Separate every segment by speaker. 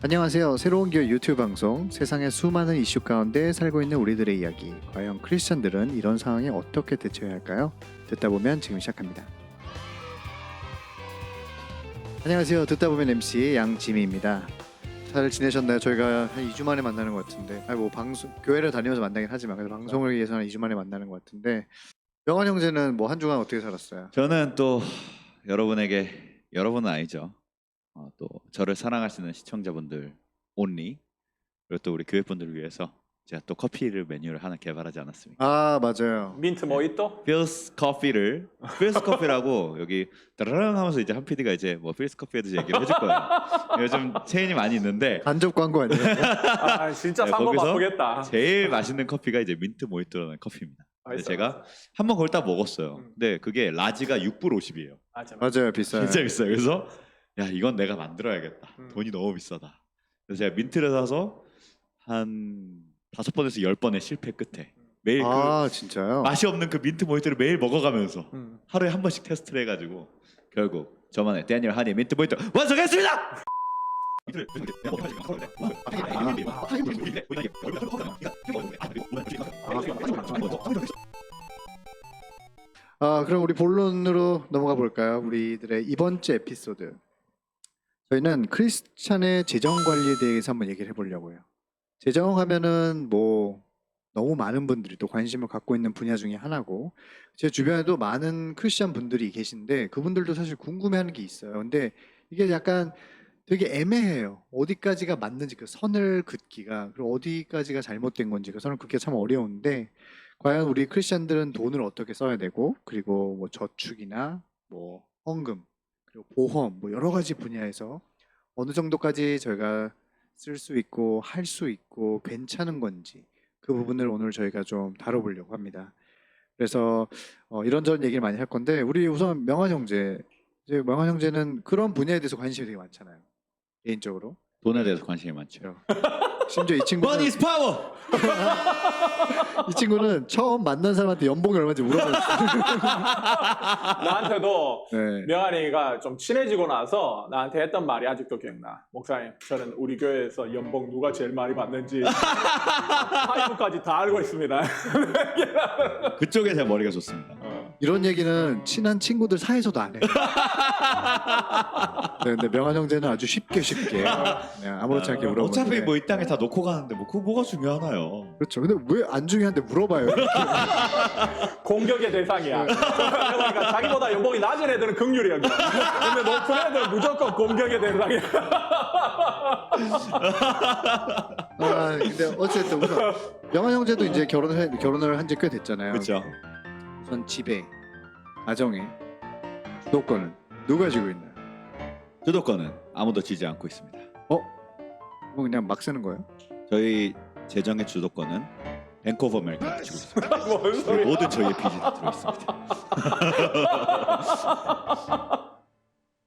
Speaker 1: 안녕하세요. 새로운 기업 유튜브 방송 세상의 수많은 이슈 가운데 살고 있는 우리들의 이야기. 과연 크리스천들은 이런 상황에 어떻게 대처해야 할까요? 듣다 보면 지금 시작합니다. 안녕하세요. 듣다 보면 MC 양지미입니다. 잘 지내셨나요? 저희가 한 2주 만에 만나는 것 같은데, 아니 뭐 방송 교회를 다니면서 만나긴 하지만 그래도 방송을 위해서는 2주 만에 만나는 것 같은데, 명환 형제는 뭐 한 주간 어떻게 살았어요?
Speaker 2: 저는 또 여러분에게 여러분은 아니죠. 어, 또 저를 사랑하시는 시청자분들 온리 그리고 또 우리 교회 분들을 위해서 제가 또 커피를 메뉴를 하나 개발하지 않았습니까?
Speaker 1: 아 맞아요.
Speaker 3: 민트 모히또?
Speaker 2: 필스 커피를 필스 커피라고 여기 따라랑 하면서 이제 한 PD가 이제 뭐 필스 커피에 대해서 얘기를 해줄 거예요. 요즘 체인이 많이 있는데
Speaker 1: 간접 광고 아니에요?
Speaker 3: 아 진짜
Speaker 2: 네, 거기서
Speaker 3: 바쁘겠다.
Speaker 2: 제일 맛있는 커피가 이제 민트 모히또라는 커피입니다. 근데
Speaker 3: 맛있어,
Speaker 2: 제가. 한 번 그걸 딱 먹었어요.
Speaker 3: 음.
Speaker 2: 근데 그게 라지가 6불 50이에요.
Speaker 3: 맞아, 맞아.
Speaker 1: 맞아요, 비싸요.
Speaker 2: 진짜 비싸요. 그래서 야 이건 내가 만들어야겠다.
Speaker 3: 음.
Speaker 2: 돈이 너무 비싸다. 그래서 제가 민트를 사서 한 다섯 번에서 열 번의 실패 끝에 매일
Speaker 1: 아 진짜요?
Speaker 2: 그 맛이 없는 그 민트 모히또를 매일 먹어가면서
Speaker 3: 음.
Speaker 2: 하루에 한 번씩 테스트를 해가지고 결국 저만의 데니얼 하니 민트 모히또 완성했습니다.
Speaker 1: 아 그럼 우리 본론으로 넘어가 볼까요? 우리들의 이번 주 에피소드. 저희는 크리스찬의 재정 관리에 대해서 한번 얘기를 해보려고요. 재정 하면은 뭐 너무 많은 분들이 또 관심을 갖고 있는 분야 중에 하나고 제 주변에도 많은 크리스찬 분들이 계신데 그분들도 사실 궁금해하는 게 있어요. 근데 이게 약간 되게 애매해요. 어디까지가 맞는지 그 선을 긋기가 그리고 어디까지가 잘못된 건지 그 선을 긋기가 참 어려운데 과연 우리 크리스천들은 돈을 어떻게 써야 되고 그리고 뭐 저축이나 뭐 헌금 보험 뭐 여러 가지 분야에서 어느 정도까지 저희가 쓸 수 있고 할 수 있고 괜찮은 건지 그 부분을 오늘 저희가 좀 다뤄보려고 합니다. 그래서 어, 이런저런 얘기를 많이 할 건데 우리 우선 명환 형제 이제 명환 형제는 그런 분야에 대해서 관심이 되게 많잖아요. 개인적으로
Speaker 2: 돈에 대해서 관심이 많죠.
Speaker 1: 심지어 이 친구는
Speaker 2: Money is power.
Speaker 1: 이 친구는 처음 만난 사람한테 연봉이 얼마인지 물어봤어요.
Speaker 3: 나한테도
Speaker 1: 네.
Speaker 3: 명환이가 좀 친해지고 나서 나한테 했던 말이 아직도 기억나. 목사님, 저는 우리 교회에서 연봉 누가 제일 많이 받는지 파이브까지 다 알고 있습니다.
Speaker 2: 그쪽에 제 머리가 좋습니다.
Speaker 3: 어.
Speaker 1: 이런 얘기는 친한 친구들 사이에서도 안 해요. 네, 근데 명한 형제는 아주 쉽게 쉽게 네, 아무렇지 않게 물어보는데
Speaker 2: 어차피 뭐 이 땅에 다 놓고 가는데 뭐 그거 뭐가 중요하나요?
Speaker 1: 그렇죠. 근데 왜 안 중요한데 물어봐요?
Speaker 3: 공격의 대상이야. 그러니까 자기보다 연봉이 낮은 애들은 극률이야. 근데 높은 애들은 무조건 공격의 대상이야.
Speaker 1: 아, 근데 어쨌든 우선 명한 형제도 이제 결혼을 해- 결혼을 한 지 꽤 됐잖아요.
Speaker 2: 그렇죠.
Speaker 1: 우선 집에 가정에 주도권은 누가 쥐고 있나요?
Speaker 2: 주도권은 아무도 지지 않고 있습니다.
Speaker 1: 뭐 그냥 막 쓰는 거예요?
Speaker 2: 저희 재정의 주도권은 오브 아메리카가 가지고 있습니다.
Speaker 3: 뭔
Speaker 2: 그리고
Speaker 3: 소리야.
Speaker 2: 모든 저희의 빚이 다 들어있습니다.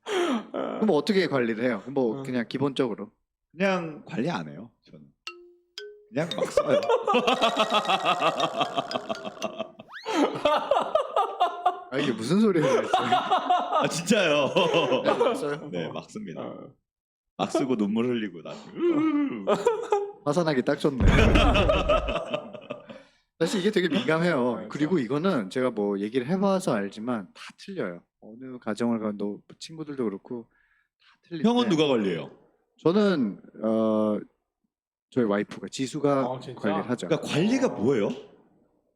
Speaker 1: 그럼 뭐 어떻게 관리를 해요? 뭐
Speaker 3: 음.
Speaker 1: 그냥 기본적으로
Speaker 2: 그냥 관리 안 해요. 그냥 막 써요.
Speaker 1: 아 이게 무슨 소리예요?
Speaker 2: 아 진짜요?
Speaker 1: 써요?
Speaker 2: 네, 막 씁니다.
Speaker 3: 어.
Speaker 2: 막 쓰고 눈물 흘리고 나중에
Speaker 1: 화산하기 딱 좋네. 사실 이게 되게 민감해요. 그리고 이거는 제가 뭐 얘기를 해봐서 알지만 다 틀려요. 어느 가정을 가도 친구들도 그렇고 다 틀린데.
Speaker 2: 형은 누가 관리해요?
Speaker 1: 저는 어 저희 와이프가 지수가
Speaker 3: 어, 진짜?
Speaker 1: 관리를 하죠.
Speaker 2: 그러니까 관리가 뭐예요?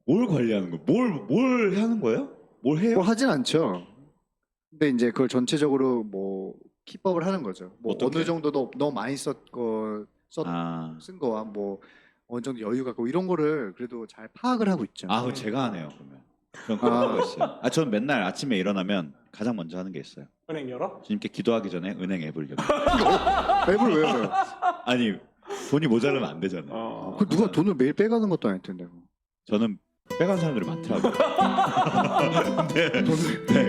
Speaker 2: 뭘 관리하는 거예요? 뭘, 뭘 하는 거예요? 뭘 해요?
Speaker 1: 뭘 하진 않죠. 근데 이제 그걸 전체적으로 뭐 킵업을 하는 거죠. 뭐
Speaker 2: 어떻게?
Speaker 1: 어느 정도 너, 너무 많이 썼거 썼,
Speaker 2: 아,
Speaker 1: 쓴 거와 뭐 어느 정도 여유가 있고 이런 거를 그래도 잘 파악을 하고 있죠.
Speaker 2: 아, 그럼 제가 하네요. 그러면 그런
Speaker 1: 아.
Speaker 2: 거 있어요. 아, 저는 맨날 아침에 일어나면 가장 먼저 하는 게 있어요.
Speaker 3: 은행 열어?
Speaker 2: 주님께 기도하기 전에 은행 앱을 열.
Speaker 1: 앱을 왜 해요?
Speaker 2: 아니 돈이 모자라면 안 되잖아 요.
Speaker 3: 어.
Speaker 1: 그 누가 돈을 매일 빼가는 것도 아닐 텐데. 뭐.
Speaker 2: 저는 빼간 사람들이 많더라고요. 네, 네,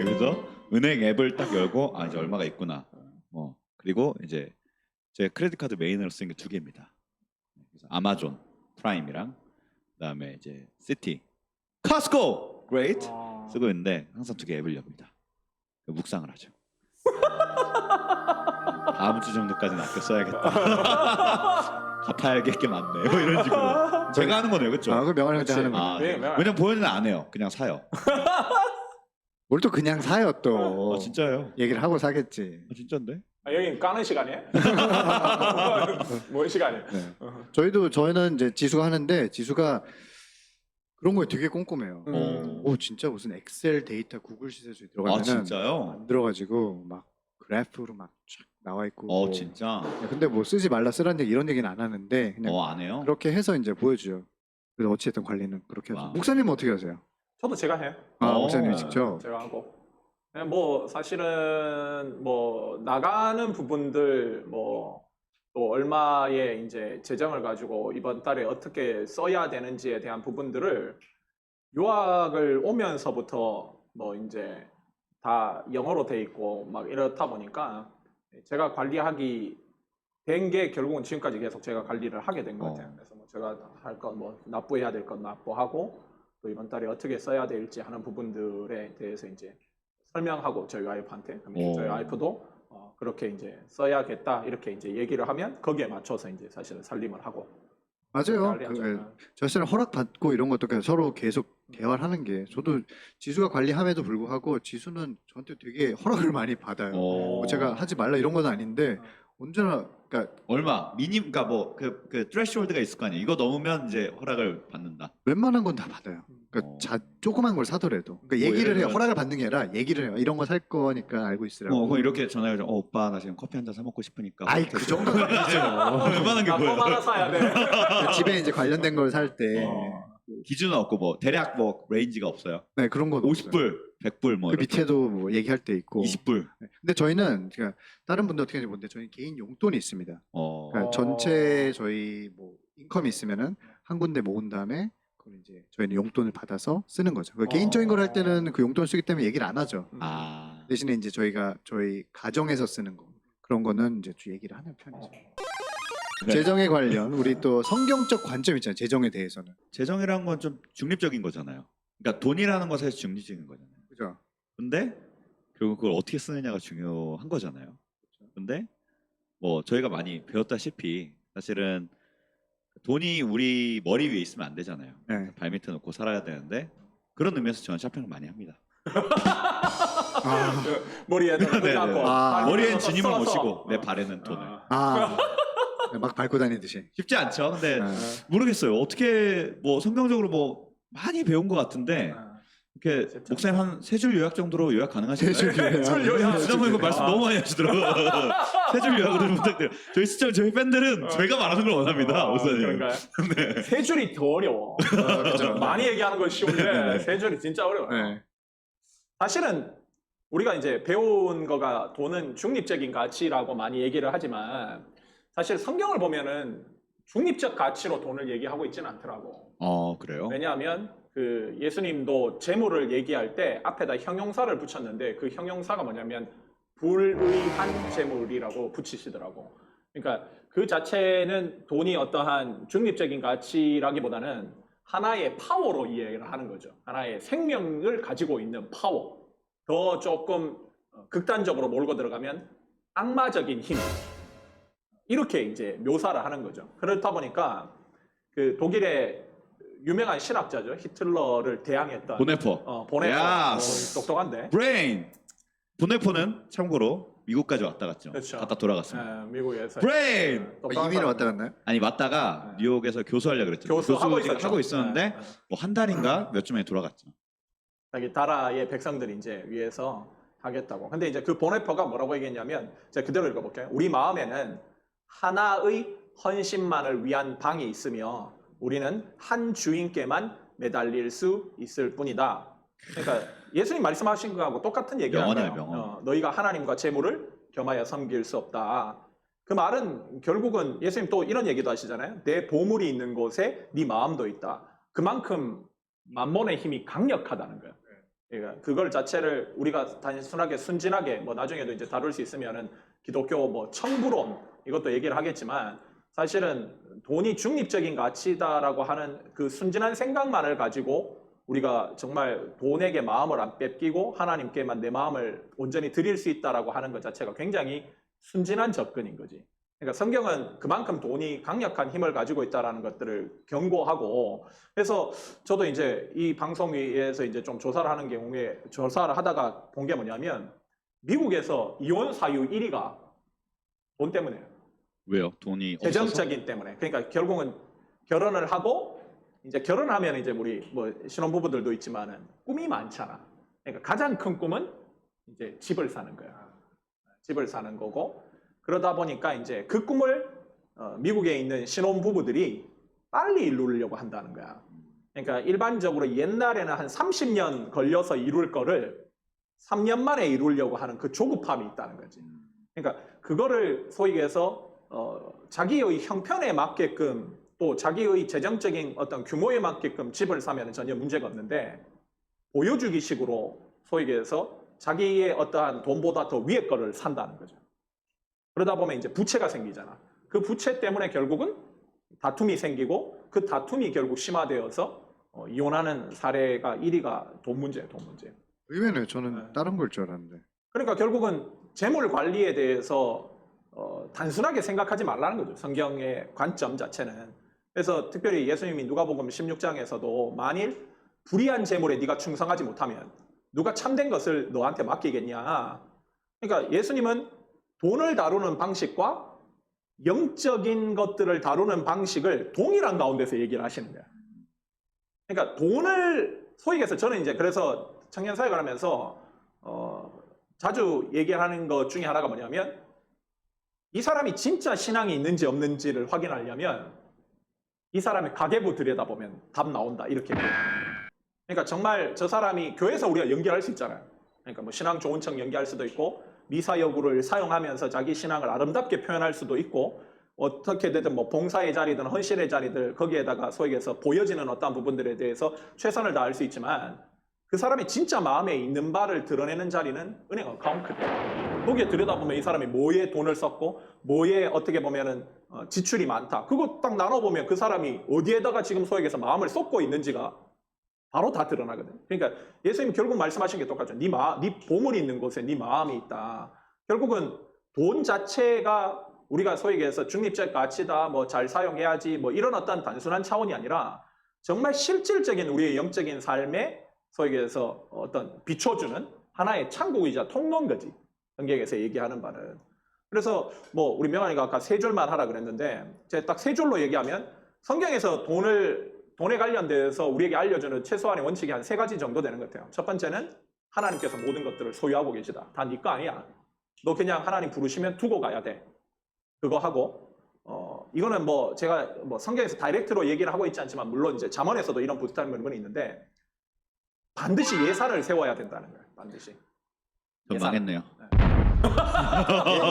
Speaker 2: 그래서 은행 앱을 딱 열고 아 이제 얼마가 있구나. 뭐 그리고 이제 제 크레딧 카드 메인으로 쓰는 게 두 개입니다. 그래서 아마존 프라임이랑 그다음에 이제 시티, 카스코, 그레이트
Speaker 3: 어.
Speaker 2: 쓰고 있는데 항상 두 개 앱을 엽니다. 묵상을 하죠. 다음 주 정도까지는 아껴 써야겠다. 갚아야 할게 많네. 뭐 이런 식으로. 제가 하는 거네요, 그렇죠?
Speaker 1: 아, 그 명언
Speaker 3: 그렇지.
Speaker 1: 하는 거.
Speaker 2: 아,
Speaker 3: 네,
Speaker 2: 네.
Speaker 3: 네.
Speaker 2: 왜냐면 보현이는 안 해요. 그냥 사요.
Speaker 1: 뭘또 그냥 사요 또.
Speaker 2: 아, 진짜요?
Speaker 1: 얘기를 하고 사겠지.
Speaker 2: 아, 진짜인데?
Speaker 3: 아, 여긴 까는 시간이에요? 뭔 시간이에요?
Speaker 1: 네. 저희도 저희는 이제 지수가 하는데 지수가 그런 거에 되게 꼼꼼해요.
Speaker 3: 음.
Speaker 1: 오 진짜 무슨 엑셀 데이터 구글 시세주에
Speaker 2: 아,
Speaker 1: 들어가면은
Speaker 2: 진짜요?
Speaker 1: 만들어가지고 막 그래프로 막 쫙 나와 있고.
Speaker 2: 어,
Speaker 1: 뭐.
Speaker 2: 진짜?
Speaker 1: 근데 뭐 쓰지 말라 쓰라는 얘기 이런 얘기는 안 하는데 그냥
Speaker 2: 어, 안 해요?
Speaker 1: 그렇게 해서 이제 보여줘요. 그래서 어찌됐든 관리는 그렇게 하죠.
Speaker 2: 와우.
Speaker 1: 목사님은 어떻게 하세요?
Speaker 3: 저도 제가 해요.
Speaker 1: 아
Speaker 2: 어.
Speaker 1: 목사님이 직접.
Speaker 3: 제가 하고. 뭐 사실은 뭐 나가는 부분들 뭐 또 얼마의 이제 재정을 가지고 이번 달에 어떻게 써야 되는지에 대한 부분들을 유학을 오면서부터 뭐 이제 다 영어로 돼 있고 막 이렇다 보니까 제가 관리하기 된 게 결국은 지금까지 계속 제가 관리를 하게 된것
Speaker 2: 어.
Speaker 3: 같아요. 그래서 뭐 제가 할 건 뭐 납부해야 될 건 납부하고 또 이번 달에 어떻게 써야 될지 하는 부분들에 대해서 이제 설명하고 저희 와이프한테 그럼
Speaker 2: 오.
Speaker 3: 저희 와이프도 어, 그렇게 이제 써야겠다 이렇게 이제 얘기를 하면 거기에 맞춰서 이제 사실은 살림을 하고
Speaker 1: 맞아요. 그, 저 사실은 허락 받고 이런 것도 그냥 서로 계속 대화를 하는 게 저도 지수가 관리함에도 불구하고 지수는 저한테 되게 허락을 많이 받아요.
Speaker 2: 어.
Speaker 1: 뭐 제가 하지 말라 이런 건 아닌데 언제나 그러니까
Speaker 2: 얼마? 미니 그러니까 뭐 그 그 트레시홀드가 있을 거 아니에요. 이거 넘으면 이제 허락을 받는다.
Speaker 1: 웬만한 건 다 받아요. 그러니까
Speaker 2: 어.
Speaker 1: 자, 조그만 걸 사더라도 그러니까
Speaker 2: 뭐
Speaker 1: 얘기를
Speaker 2: 예를
Speaker 1: 해요.
Speaker 2: 들면-
Speaker 1: 허락을 받는 게 아니라 얘기를 해요. 이런 거 살 거니까 알고 있으라고.
Speaker 2: 어, 그럼 이렇게 전화해서 어, 오빠 나 지금 커피 한 잔 사 먹고 싶으니까.
Speaker 1: 아이 그? 정도는 아니죠.
Speaker 2: 웬만한
Speaker 3: 게나
Speaker 2: 뭐예요?
Speaker 3: 껌 하나 사야 돼.
Speaker 1: 그러니까 집에 이제 관련된 걸 살 때
Speaker 3: 어.
Speaker 2: 기준은 없고 뭐 대략 뭐 레인지가 없어요.
Speaker 1: 네, 그런 건 없어요.
Speaker 2: 50불, 100불 뭐
Speaker 1: 그
Speaker 2: 이렇게.
Speaker 1: 밑에도 뭐 얘기할 때 있고.
Speaker 2: 20불.
Speaker 1: 네. 근데 저희는 그러니까 다른 분들 어떻게 하는지 모르는데 저희 개인 용돈이 있습니다.
Speaker 2: 어.
Speaker 1: 그러니까
Speaker 3: 어.
Speaker 1: 전체 저희 뭐 인컴이 있으면은 한 군데 모은 다음에 그걸 이제 저희는 용돈을 받아서 쓰는 거죠. 그
Speaker 3: 어.
Speaker 1: 개인적인 걸 할 때는 그 용돈 쓰기 때문에 얘기를 안 하죠.
Speaker 2: 아.
Speaker 1: 대신에 이제 저희가 저희 가정에서 쓰는 거 그런 거는 이제 주 얘기를 하는 편이죠.
Speaker 2: 네.
Speaker 1: 재정에 관련 우리 또 성경적 관점 있잖아요. 재정에 대해서는
Speaker 2: 재정이라는 건 좀 중립적인 거잖아요. 그러니까 돈이라는 사실 중립적인 거잖아요.
Speaker 1: 그죠?
Speaker 2: 근데 결국 그걸 어떻게 쓰느냐가 중요한 거잖아요. 근데 뭐 저희가 많이 배웠다시피 사실은 돈이 우리 머리 위에 있으면 안 되잖아요.
Speaker 1: 네.
Speaker 2: 발 밑에 놓고 살아야 되는데 그런 의미에서 저는 쇼핑을 많이 합니다.
Speaker 1: 아,
Speaker 3: 머리에
Speaker 2: 네, 네.
Speaker 1: 아,
Speaker 2: 머리엔 주님을 모시고 내 발에는 돈을.
Speaker 1: 아, 막 밟고 다니듯이.
Speaker 2: 쉽지 않죠. 근데
Speaker 1: 네.
Speaker 2: 모르겠어요. 어떻게 뭐 성경적으로 뭐 많이 배운 것 같은데 이렇게. 목사님 한 세 줄 요약 정도로 요약 가능하신가요?
Speaker 1: 세줄 요약.
Speaker 3: 줄 요약.
Speaker 2: 지난번에 그 말씀
Speaker 3: 아.
Speaker 2: 너무 많이 하시더라고요. 세 줄 요약을 좀 부탁드려요. 저희 시청 저희 팬들은 저희가 말하는 걸 원합니다.
Speaker 3: 어,
Speaker 2: 목사님.
Speaker 3: 그런가요?
Speaker 2: 네.
Speaker 3: 세 줄이 더 어려워.
Speaker 1: 아, 그죠.
Speaker 3: 많이 얘기하는 건 쉬운데
Speaker 2: 네.
Speaker 3: 세 줄이 진짜 어려워요.
Speaker 1: 네.
Speaker 3: 사실은 우리가 이제 배운 거가 돈은 중립적인 가치라고 많이 얘기를 하지만 사실 성경을 보면은 중립적 가치로 돈을 얘기하고 있지는 않더라고.
Speaker 2: 어 그래요?
Speaker 3: 왜냐하면 그 예수님도 재물을 얘기할 때 앞에다 형용사를 붙였는데 그 형용사가 뭐냐면 불의한 재물이라고 붙이시더라고. 그러니까 그 자체는 돈이 어떠한 중립적인 가치라기보다는 하나의 파워로 이해를 하는 거죠. 하나의 생명을 가지고 있는 파워. 더 조금 어, 극단적으로 몰고 들어가면 악마적인 힘. 이렇게 이제 묘사를 하는 거죠. 그렇다 보니까 그 독일의 유명한 신학자죠. 히틀러를 대항했던
Speaker 2: 보네포.
Speaker 3: 어, 보네포.
Speaker 2: 야스.
Speaker 3: 어, 똑똑한데.
Speaker 2: 브레인. 보네포는 참고로 미국까지 왔다 갔죠.
Speaker 3: 그렇죠.
Speaker 2: 갔다 돌아갔습니다.
Speaker 3: 어, 미국에서
Speaker 2: 브레인.
Speaker 3: 어,
Speaker 1: 아,
Speaker 3: 똑똑한
Speaker 1: 이민을
Speaker 3: 사람.
Speaker 1: 왔다 갔나요?
Speaker 2: 아니 왔다가
Speaker 3: 네.
Speaker 2: 뉴욕에서 교수하려고 그랬죠.
Speaker 3: 교수 하고
Speaker 2: 지금
Speaker 3: 있었죠.
Speaker 2: 하고 있었는데
Speaker 3: 네, 네.
Speaker 2: 뭐 한 달인가 몇 주 만에 돌아갔죠.
Speaker 3: 자기 나라의 백성들이 이제 위해서 하겠다고. 근데 이제 그 보네퍼가 뭐라고 얘기했냐면 제가 그대로 읽어볼게요. 우리 마음에는 하나의 헌신만을 위한 방이 있으며 우리는 한 주인께만 매달릴 수 있을 뿐이다. 그러니까 예수님 말씀하신 거하고 똑같은 얘기예요. 어, 너희가 하나님과 재물을 겸하여 섬길 수 없다. 그 말은 결국은 예수님 또 이런 얘기도 하시잖아요. 내 보물이 있는 곳에 네 마음도 있다. 그만큼 만몬의 힘이 강력하다는 거예요. 그러니까 그걸 자체를 우리가 단순하게 순진하게 뭐 나중에도 이제 다룰 수 있으면은 기독교 뭐 청부론 이것도 얘기를 하겠지만 사실은 돈이 중립적인 가치다라고 하는 그 순진한 생각만을 가지고 우리가 정말 돈에게 마음을 안 뺏기고 하나님께만 내 마음을 온전히 드릴 수 있다라고 하는 것 자체가 굉장히 순진한 접근인 거지. 그러니까 성경은 그만큼 돈이 강력한 힘을 가지고 있다라는 것들을 경고하고 그래서 저도 이제 이 방송 위에서 이제 좀 조사를 하는 경우에 조사를 하다가 본 게 뭐냐면 미국에서 이혼 사유 1위가 돈 때문에요.
Speaker 2: 왜요? 돈이 없어서?
Speaker 3: 재정적인 때문에. 그러니까 결국은 결혼을 하고 이제 결혼하면 이제 우리 뭐 신혼부부들도 있지만은 꿈이 많잖아. 그러니까 가장 큰 꿈은 이제 집을 사는 거야. 집을 사는 거고 그러다 보니까 이제 그 꿈을 어, 미국에 있는 신혼부부들이 빨리 이루려고 한다는 거야. 그러니까 일반적으로 옛날에는 한 30년 걸려서 이룰 거를 3년 만에 이루려고 하는 그 조급함이 있다는 거지. 그러니까 그거를 소위 해서 어, 자기의 형편에 맞게끔 또 자기의 재정적인 어떤 규모에 맞게끔 집을 사면 전혀 문제가 없는데 보여주기 식으로 소위 해서 자기의 어떠한 돈보다 더 위에 거를 산다는 거죠. 그러다 보면 이제 부채가 생기잖아. 그 부채 때문에 결국은 다툼이 생기고 그 다툼이 결국 심화되어서 어, 이혼하는 사례가 1위가 돈 문제예요, 돈 문제.
Speaker 1: 의외네요. 저는
Speaker 3: 네.
Speaker 1: 다른 걸 줄 알았는데.
Speaker 3: 그러니까 결국은 재물 관리에 대해서 어, 단순하게 생각하지 말라는 거죠. 성경의 관점 자체는. 그래서 특별히 예수님이 누가복음 16장에서도 만일 불의한 재물에 네가 충성하지 못하면 누가 참된 것을 너한테 맡기겠냐. 그러니까 예수님은 돈을 다루는 방식과 영적인 것들을 다루는 방식을 동일한 가운데서 얘기를 하시는 거야. 그러니까 돈을 소위 해서 저는 이제 그래서 청년 사역을 하면서 어, 자주 얘기하는 것 중에 하나가 뭐냐면 이 사람이 진짜 신앙이 있는지 없는지를 확인하려면 이 사람의 가계부 들여다보면 답 나온다 이렇게. 그러니까 정말 저 사람이 교회에서 우리가 연결할 수 있잖아요. 그러니까 뭐 신앙 좋은 척 연기할 수도 있고 미사 여구를 사용하면서 자기 신앙을 아름답게 표현할 수도 있고 어떻게 되든 뭐 봉사의 자리든 헌신의 자리들 거기에다가 소위 해서 보여지는 어떠한 부분들에 대해서 최선을 다할 수 있지만 그 사람이 진짜 마음에 있는 바를 드러내는 자리는 은행 어카운트다. 거기에 들여다보면 이 사람이 뭐에 돈을 썼고 뭐에 어떻게 보면은 어, 지출이 많다. 그거 딱 나눠보면 그 사람이 어디에다가 지금 소액에서 마음을 쏟고 있는지가 바로 다 드러나거든. 그러니까 예수님 결국 말씀하신 게 똑같죠. 네 마, 네 보물이 있는 곳에 네 마음이 있다. 결국은 돈 자체가 우리가 얘기해서 중립적 가치다, 뭐 잘 사용해야지, 뭐 이런 어떤 단순한 차원이 아니라 정말 실질적인 우리의 영적인 삶에 소위 얘기해서 어떤 비춰주는 하나의 창구이자 통로인 거지. 성경에서 얘기하는 바는. 그래서 뭐 우리 명환이가 아까 세 줄만 하라 그랬는데 제가 딱 세 줄로 얘기하면 성경에서 돈을 돈에 관련돼서 우리에게 알려주는 최소한의 원칙이 한 세 가지 정도 되는 것 같아요. 첫 번째는 하나님께서 모든 것들을 소유하고 계시다. 다 네 거 아니야. 너 그냥 하나님 부르시면 두고 가야 돼. 그거 하고 어 이거는 뭐 제가 뭐 성경에서 다이렉트로 얘기를 하고 있지 않지만 물론 이제 잠언에서도 이런 부탁한 부분이 있는데 반드시 예산을 세워야 된다는 거예요. 반드시.
Speaker 2: 전
Speaker 3: 예산.
Speaker 2: 망했네요.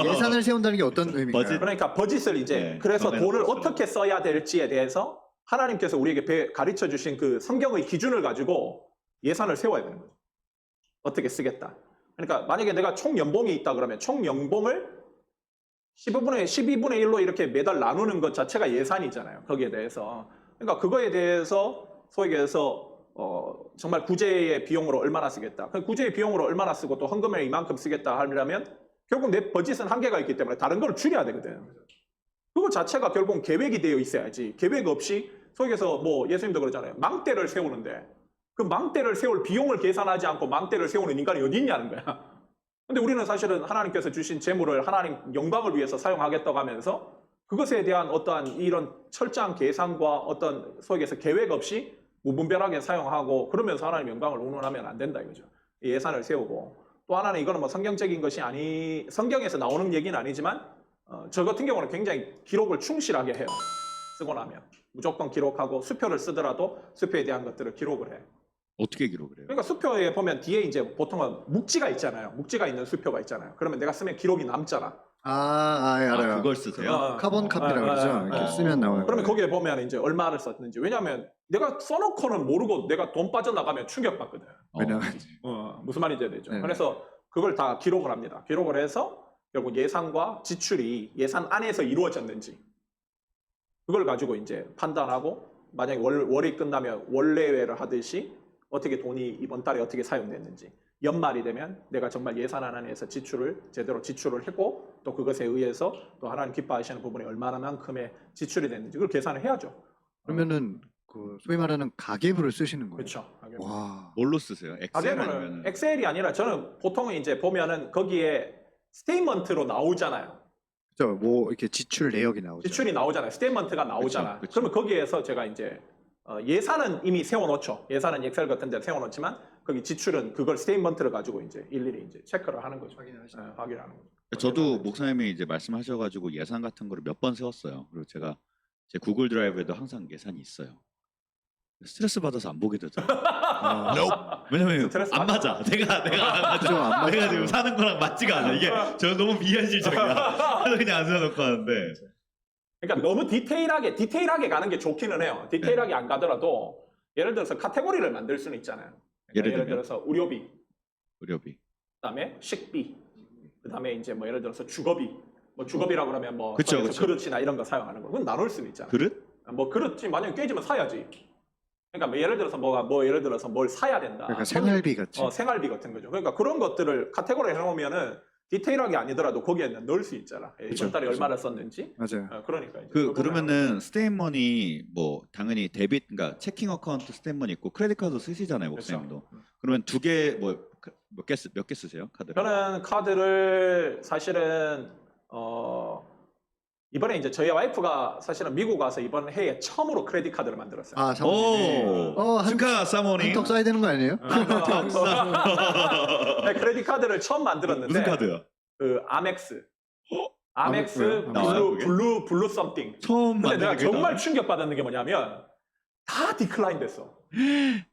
Speaker 1: 예, 예산을 세운다는 게 어떤 의미인가요?
Speaker 2: 버짓.
Speaker 3: 그러니까 버짓을 이제
Speaker 2: 네,
Speaker 3: 그래서 돈을
Speaker 2: 그렇죠.
Speaker 3: 어떻게 써야 될지에 대해서 하나님께서 우리에게 배- 가르쳐 주신 그 성경의 기준을 가지고 예산을 세워야 되는 거죠. 어떻게 쓰겠다. 그러니까 만약에 내가 총 연봉이 있다 그러면 총 연봉을 15분의 12분의 1로 이렇게 매달 나누는 것 자체가 예산이잖아요. 거기에 대해서. 그러니까 그거에 대해서 소위 얘기해서 어, 정말 구제의 비용으로 얼마나 쓰겠다. 그 구제의 비용으로 얼마나 쓰고 또 헌금을 이만큼 쓰겠다 하려면 결국 내 버짓은 한계가 있기 때문에 다른 걸 줄여야 되거든. 그거 자체가 결국 계획이 되어 있어야지. 계획 없이 속에서 뭐 예수님도 그러잖아요. 망대를 세우는데 그 망대를 세울 비용을 계산하지 않고 망대를 세우는 인간이 어디 있냐는 거야. 근데 우리는 사실은 하나님께서 주신 재물을 하나님 영광을 위해서 사용하겠다고 하면서 그것에 대한 어떠한 이런 철저한 계산과 어떤 속에서 계획 없이 무분별하게 사용하고 그러면서 하나님 영광을 운운하면 안 된다 이거죠. 이 예산을 세우고 또 하나는 이거는 뭐 성경적인 것이 아니 성경에서 나오는 얘기는 아니지만 어, 저 같은 경우는 굉장히 기록을 충실하게 해요. 쓰고 나면 무조건 기록하고 수표를 쓰더라도 수표에 대한 것들을 기록을 해.
Speaker 2: 어떻게 기록을 해요?
Speaker 3: 그러니까 수표에 보면 뒤에 이제 보통은 묵지가 있잖아요. 묵지가 있는 수표가 있잖아요. 그러면 내가 쓰면 기록이 남잖아.
Speaker 1: 아, 아, 예, 알아요.
Speaker 2: 아, 그걸 쓰세요?
Speaker 3: 어,
Speaker 1: 카본 카피라고
Speaker 3: 어,
Speaker 1: 그러죠.
Speaker 3: 어,
Speaker 1: 이렇게
Speaker 3: 어.
Speaker 1: 쓰면 나오는
Speaker 3: 그러면. 거기에 보면 이제 얼마를 썼는지. 왜냐하면 내가 써놓고는 모르고 내가 돈 빠져나가면 충격받거든.
Speaker 2: 어.
Speaker 1: 왜냐면
Speaker 3: 어, 무슨 말인지 되죠.
Speaker 1: 네.
Speaker 3: 그래서 그걸 다 기록을 합니다. 기록을 해서 결국 예산과 지출이 예산 안에서 이루어졌는지 그걸 가지고 이제 판단하고 만약에 월, 월이 끝나면 월내외를 하듯이 어떻게 돈이 이번 달에 어떻게 사용됐는지 연말이 되면 내가 정말 예산 안에서 지출을 제대로 지출을 했고 또 그것에 의해서 또 하나님 기뻐하시는 부분이 얼마나만큼의 지출이 됐는지 그걸 계산을 해야죠.
Speaker 1: 그러면은 그 소위 말하는 가계부를 쓰시는 거예요.
Speaker 3: 그렇죠.
Speaker 1: 와.
Speaker 2: 뭘로 쓰세요? 엑셀
Speaker 3: 가계부는
Speaker 2: 아니면
Speaker 3: 엑셀이 아니라 저는 보통은 이제 보면은 거기에 스테이먼트로 나오잖아요.
Speaker 1: 그죠. 뭐 이렇게 지출 내역이 나오죠.
Speaker 3: 지출이 나오잖아요. 스테이먼트가 나오잖아.
Speaker 2: 그쵸, 그쵸.
Speaker 3: 그러면 거기에서 제가 이제 어, 예산은 이미 세워놓죠. 예산은 엑셀 같은 데 세워놓지만 거기 지출은 그걸 스테이먼트를 가지고 이제 일일이 이제 체크를 하는 거죠.
Speaker 1: 확인하시죠.
Speaker 3: 네, 확인하는 거죠.
Speaker 2: 저도 목사님이 이제 말씀하셔가지고 예산 같은 거를 몇 번 세웠어요. 그리고 제가 제 구글 드라이브에도 항상 예산이 있어요. 스트레스 받아서 안 보게 되더라고요.
Speaker 1: 아,
Speaker 2: 왜냐면
Speaker 3: 스트레스
Speaker 2: 안 맞아. 내가 내가 안 맞아.
Speaker 1: 안 맞죠.
Speaker 2: 내가 지금 사는 거랑 맞지가 않아. 이게 저 너무 비현실적이야. 그래서 그냥 안 세워놓고 하는데.
Speaker 3: 그러니까 너무 디테일하게 디테일하게 가는 게 좋기는 해요. 디테일하게 안 가더라도 예를 들어서 카테고리를 만들 수는 있잖아요. 그러니까
Speaker 2: 예를
Speaker 3: 예를,
Speaker 2: 들면?
Speaker 3: 들어서 의료비,
Speaker 2: 의료비.
Speaker 3: 그다음에 식비, 그다음에 이제 뭐 예를 들어서 주거비, 뭐 주거비라고 그러면 뭐
Speaker 2: 그쵸, 그쵸.
Speaker 3: 그릇이나 이런 거 사용하는 거, 그건 나눌 수는 있잖아요.
Speaker 2: 그릇?
Speaker 3: 뭐 그렇지 만약에 깨지면 사야지. 그러니까 뭐 예를 들어서 뭐가 뭐 예를 들어서 뭘 사야 된다.
Speaker 1: 그러니까 생활비 같이.
Speaker 3: 어, 생활비 같은 거죠. 그러니까 그런 것들을 카테고리 해놓으면은 디테일하게 아니더라도 거기에는 넣을 수 있잖아. 예,
Speaker 1: 그쵸,
Speaker 3: 이번 달에
Speaker 1: 그쵸.
Speaker 3: 얼마나 썼는지.
Speaker 1: 맞아요.
Speaker 3: 어, 그러니까 이제
Speaker 2: 그
Speaker 3: 부분을
Speaker 2: 그러면은 스테인머니 뭐 당연히 데빗 그러니까 체킹 어카운트 스테인머니 있고 크레딧 카드 쓰시잖아요,
Speaker 3: 그렇죠.
Speaker 2: 목사님도. 그러면 두 개 뭐 몇 개 몇 개 쓰세요? 카드?
Speaker 3: 저는 카드를 사실은 어 이번에 이제 저희 와이프가 사실은 미국 와서 이번 해에 처음으로 크레딧 카드를 만들었어요.
Speaker 1: 아, 사모님.
Speaker 2: 오.
Speaker 1: 어, 한-
Speaker 2: 축하 사모님.
Speaker 1: 한턱 써야 되는 거 아니에요?
Speaker 3: 네, 크레딧 카드를 처음 만들었는데
Speaker 2: 무슨 카드요?
Speaker 3: 그 아멕스. 아멕스
Speaker 1: 아멕스요?
Speaker 2: 나와요,
Speaker 3: 블루
Speaker 2: 그게?
Speaker 3: 블루 블루 썸띵.
Speaker 2: 처음
Speaker 3: 근데 내가
Speaker 2: 만든 게
Speaker 3: 정말. 충격받았는 게 뭐냐면 다 디클라인 됐어.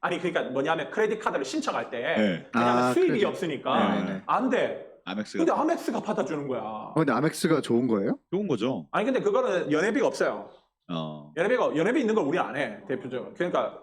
Speaker 3: 아니 그러니까 뭐냐면 크레딧 카드를 신청할 때
Speaker 2: 네.
Speaker 3: 왜냐면
Speaker 1: 아,
Speaker 3: 수입이
Speaker 1: 크레딧.
Speaker 3: 없으니까
Speaker 1: 네, 네.
Speaker 3: 안 돼.
Speaker 2: 아멕스가
Speaker 3: 근데 아멕스가 받아주는 거야.
Speaker 1: 어, 근데 아멕스가 좋은 거예요?
Speaker 2: 좋은 거죠.
Speaker 3: 아니 근데 그거는 연회비가 없어요.
Speaker 2: 어.
Speaker 3: 연회비가 연회비 있는 걸 우리 안 해. 대표적으로. 그러니까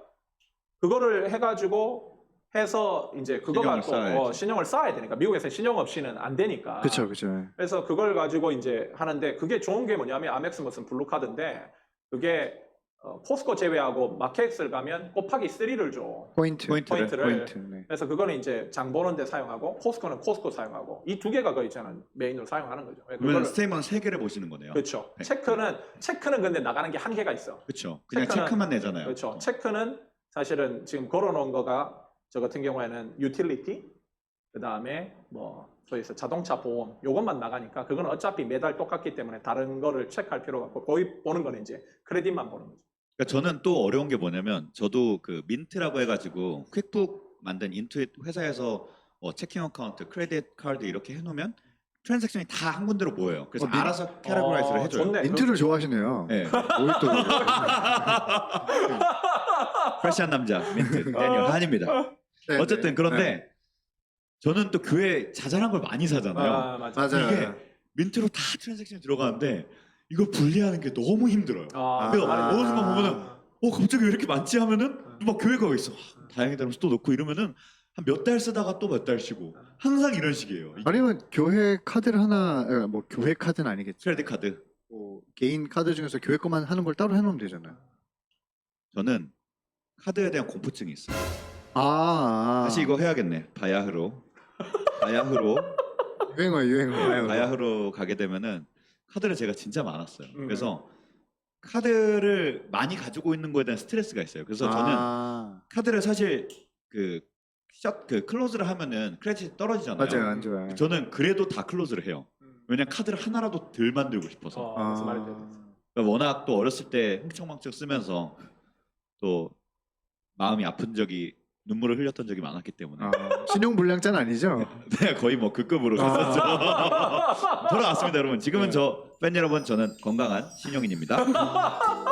Speaker 3: 그거를 해가지고 해서 이제
Speaker 2: 신용을
Speaker 3: 또
Speaker 2: 쌓아야지.
Speaker 3: 어, 신용을 쌓아야 되니까 미국에서 신용 없이는 안 되니까.
Speaker 1: 그렇죠, 그렇죠.
Speaker 3: 그래서 그걸 가지고 이제 하는데 그게 좋은 게 뭐냐면 아멕스 무슨 블루카드인데 그게 어, 포스코 제외하고 마켓을 가면 곱하기 3를 줘.
Speaker 1: 포인트.
Speaker 2: 포인트를.
Speaker 3: 포인트를.
Speaker 1: 포인트. 네.
Speaker 3: 그래서 그거는 이제 장 보는 데 사용하고 포스코는 코스코 사용하고 이 두 개가 거의 저는 메인으로 사용하는 거죠.
Speaker 2: 그러면 스테인먼 세 개를 보시는 거네요.
Speaker 3: 그렇죠.
Speaker 2: 네.
Speaker 3: 체크는 체크는 근데 나가는 게 한계가 있어.
Speaker 2: 그렇죠. 그냥
Speaker 3: 체크는-
Speaker 2: 체크만 내잖아요.
Speaker 3: 그렇죠. 체크는 사실은 지금 걸어 놓은 거가 저 같은 경우에는 유틸리티, 그 다음에 뭐 저희서 자동차 보험 요것만 나가니까 그거는 어차피 매달 똑같기 때문에 다른 거를 체크할 필요가 없고 거의 보는 거는 이제 크레딧만 보는 거죠.
Speaker 2: 그러니까 저는 또 어려운 게 뭐냐면 저도 그 민트라고 해가지고 퀵북 만든 인투잇 회사에서 뭐 체킹 어카운트, 크레딧 카드 이렇게 해놓으면 트랜잭션이 다 한 군데로 모여요. 그래서
Speaker 1: 어, 민-
Speaker 2: 알아서 캐러그라이즈를
Speaker 3: 어,
Speaker 2: 해줘요.
Speaker 3: 좋네.
Speaker 1: 인트를 좋아하시네요.
Speaker 2: 네.
Speaker 1: 오늘 또
Speaker 2: 프레시한 남자 민트 데니얼 한입니다.
Speaker 1: 네,
Speaker 2: 어쨌든
Speaker 1: 네.
Speaker 2: 그런데
Speaker 1: 네.
Speaker 2: 저는 또 교회 자잘한 걸 많이 사잖아요.
Speaker 3: 아, 맞아.
Speaker 1: 맞아요.
Speaker 2: 이게 민트로 다 트랜잭션이 들어가는데 이거 분리하는 게 너무 힘들어요.
Speaker 3: 아,
Speaker 2: 그래서
Speaker 3: 아,
Speaker 2: 어느 순간 보면은 어 갑자기 왜 이렇게 많지 하면은 막 교회가 가 있어. 아, 다행이다 하면서 또 넣고 이러면은 한 몇 달 쓰다가 또 몇 달 쉬고 항상 이런 식이에요. 이
Speaker 1: 아니면 교회 카드를 하나, 에, 뭐 교회 카드는 아니겠죠.
Speaker 2: 크레딧 카드.
Speaker 1: 뭐 개인 카드 중에서 교회 것만 하는 걸 따로 해놓으면 되잖아요.
Speaker 2: 저는 카드에 대한 공포증이 있어요.
Speaker 1: 아, 아.
Speaker 2: 다시 이거 해야겠네. 바야흐로. 바야흐로.
Speaker 1: 유행어, 유행어.
Speaker 2: 바야흐로 가게 되면은 카드를 제가 진짜 많았어요.
Speaker 3: 음.
Speaker 2: 그래서 카드를 많이 가지고 있는 거에 대한 스트레스가 있어요. 그래서 저는
Speaker 1: 아,
Speaker 2: 카드를 사실 그 샷, 그 클로즈를 하면은 크레딧이 떨어지잖아요.
Speaker 1: 맞아요, 안 좋아요.
Speaker 2: 저는 그래도 다 클로즈를 해요.
Speaker 3: 음.
Speaker 2: 왜냐 면 카드를 하나라도 덜 만들고 싶어서.
Speaker 3: 어, 무슨 말인지.
Speaker 2: 그러니까 워낙 또 어렸을 때 흥청망청 쓰면서 또 마음이 아픈 적이 눈물을 흘렸던 적이 많았기 때문에
Speaker 1: 아, 신용불량자는 아니죠?
Speaker 2: 네, 거의 뭐 그 급으로
Speaker 1: 아.
Speaker 2: 갔었죠. 돌아왔습니다, 여러분. 지금은
Speaker 1: 네.
Speaker 2: 저팬 여러분 저는 건강한 신용인입니다.